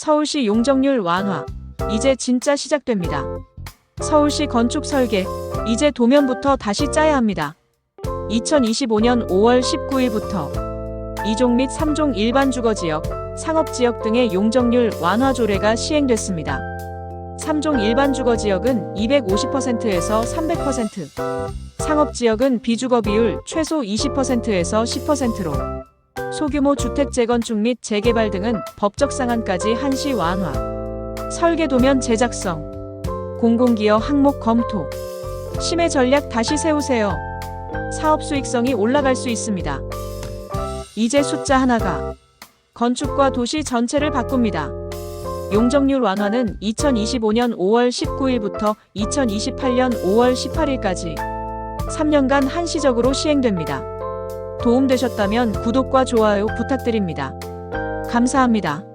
서울시 용적률 완화. 이제 진짜 시작됩니다. 서울시 건축 설계. 이제 도면부터 다시 짜야 합니다. 2025년 5월 19일부터 2종 및 3종 일반 주거 지역, 상업 지역 등의 용적률 완화 조례가 시행됐습니다. 3종 일반 주거 지역은 250%에서 300%, 상업 지역은 비주거 비율 최소 20%에서 10%로 소규모 주택 재건축 및 재개발 등은 법적 상한까지 한시 완화. 설계도면 제작성. 공공기여 항목 검토. 심해 전략 다시 세우세요. 사업 수익성이 올라갈 수 있습니다. 이제 숫자 하나가 건축과 도시 전체를 바꿉니다. 용적률 완화는 2025년 5월 19일부터 2028년 5월 18일까지 3년간 한시적으로 시행됩니다. 도움되셨다면 구독과 좋아요 부탁드립니다. 감사합니다.